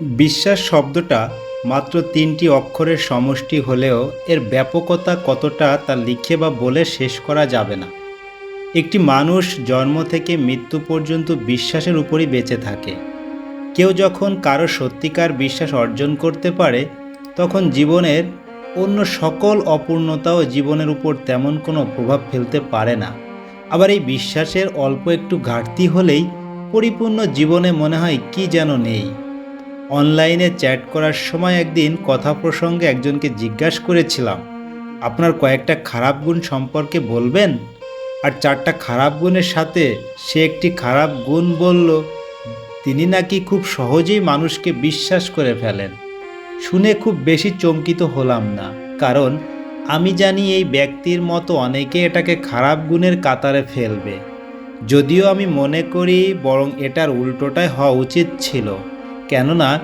বিশ্বাস শব্দটা মাত্র তিনটি অক্ষরের সমষ্টি হলেও এর ব্যাপকতা কতটা তা লিখে বা বলে শেষ করা যাবে না। একটি মানুষ জন্ম থেকে মৃত্যু পর্যন্ত বিশ্বাসের উপরই বেঁচে থাকে। কেউ যখন কারও সত্যিকার বিশ্বাস অর্জন করতে পারে, তখন জীবনের অন্য সকল অপূর্ণতাও জীবনের উপর তেমন কোনো প্রভাব ফেলতে পারে না। আবার এই বিশ্বাসের অল্প একটু ঘাটতি হলেই পরিপূর্ণ জীবনে মনে হয় কি যেন নেই। অনলাইনে চ্যাট করার সময় একদিন কথা প্রসঙ্গে একজনকে জিজ্ঞাসা করেছিলাম, আপনার কয়েকটা খারাপ গুণ সম্পর্কে বলবেন? আর চারটা খারাপ গুণের সাথে সে একটি খারাপ গুণ বলল, তিনি নাকি খুব সহজেই মানুষকে বিশ্বাস করে ফেলেন। শুনে খুব বেশি চমকিত হলাম না, কারণ আমি জানি এই ব্যক্তির মতো অনেকে এটাকে খারাপ গুণের কাতারে ফেলবে। যদিও আমি মনে করি বরং এটার উল্টোটাই হওয়া উচিত ছিল। কেননা,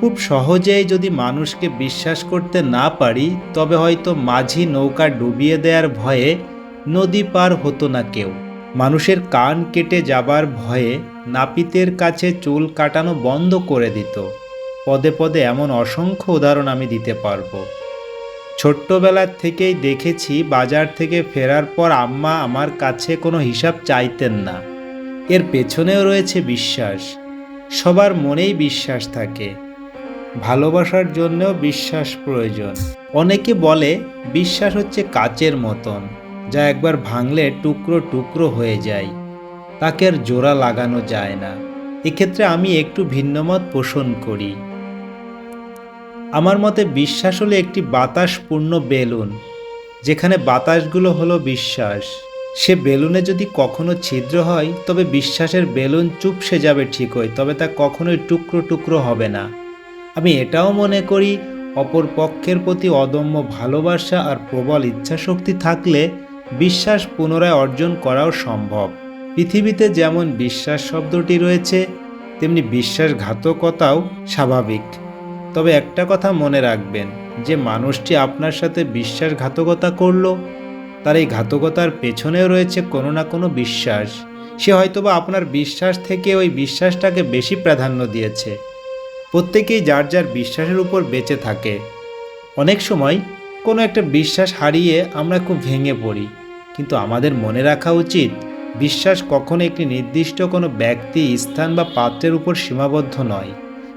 খুব সহজেই যদি মানুষকে বিশ্বাস করতে না পারি, তবে হয়তো মাঝি নৌকা ডুবিয়ে দেওয়ার ভয়ে নদী পার হতো না কেউ। মানুষের কান কেটে যাবার ভয়ে নাপিতের কাছে চুল কাটানো বন্ধ করে দিত। পদে পদে এমন অসংখ্য উদাহরণ আমি দিতে পারব। ছোট্টবেলার থেকেই দেখেছি, বাজার থেকে ফেরার পর আম্মা আমার কাছে কোনো হিসাব চাইতেন না। এর পেছনেও রয়েছে বিশ্বাস। সবার মনেই বিশ্বাস থাকে। ভালোবাসার জন্যও বিশ্বাস প্রয়োজন। অনেকে বলে, বিশ্বাস হচ্ছে কাচের মতন, যা একবার ভাঙলে টুকরো টুকরো হয়ে যায়। তাকে আর জোড়া লাগানো যায় না। এক্ষেত্রে আমি একটু ভিন্নমত পোষণ করি। আমার মতে বিশ্বাস হলো একটি বাতাসপূর্ণ বেলুন, যেখানে বাতাসগুলো হলো বিশ্বাস। সে বেলুনে যদি কখনো ছিদ্র হয়, তবে বিশ্বাসের বেলুন চুপসে যাবে ঠিকই তবে তা কখনোই টুকরো টুকরো হবে না। আমি এটাও মনে করি, অপর পক্ষের প্রতি অদম্য ভালোবাসা আর প্রবল ইচ্ছাশক্তি থাকলে বিশ্বাস পুনরায় অর্জন করাও সম্ভব। পৃথিবীতে যেমন বিশ্বাস শব্দটি রয়েছে, তেমনি বিশ্বাসঘাতকতাও স্বাভাবিক। তবে একটা কথা মনে রাখবেন, যে মানুষটি আপনার সাথে বিশ্বাসঘাতকতা করল তার এই ঘাতকতার পেছনেও রয়েছে কোনো না কোনো বিশ্বাস। সে হয়তোবা আপনার বিশ্বাস থেকে ওই বিশ্বাসটাকে বেশি প্রাধান্য দিয়েছে। প্রত্যেকেই যার যার বিশ্বাসের উপর বেঁচে থাকে। অনেক সময় কোনো একটা বিশ্বাস হারিয়ে আমরা খুব ভেঙে পড়ি। কিন্তু আমাদের মনে রাখা উচিত, বিশ্বাস কখনো একটি নির্দিষ্ট কোনো ব্যক্তি, স্থান বা পাত্রের উপর সীমাবদ্ধ নয়।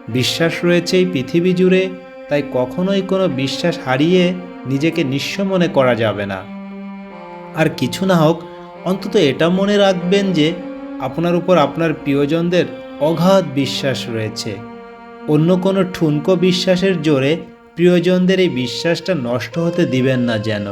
বিশ্বাস রয়েছে এই পৃথিবী জুড়ে, তাই কখনোই কোনো বিশ্বাস হারিয়ে নিজেকে নিঃস্ব মনে করা যাবে না। আর কিছু না হোক, অন্তত এটা মনে রাখবেন যে আপনার উপর আপনার প্রিয়জনদের অগাধ বিশ্বাস রয়েছে। অন্য কোনো ঠুনকো বিশ্বাসের জোরে প্রিয়জনদের এই বিশ্বাসটা নষ্ট হতে দিবেন না যেন।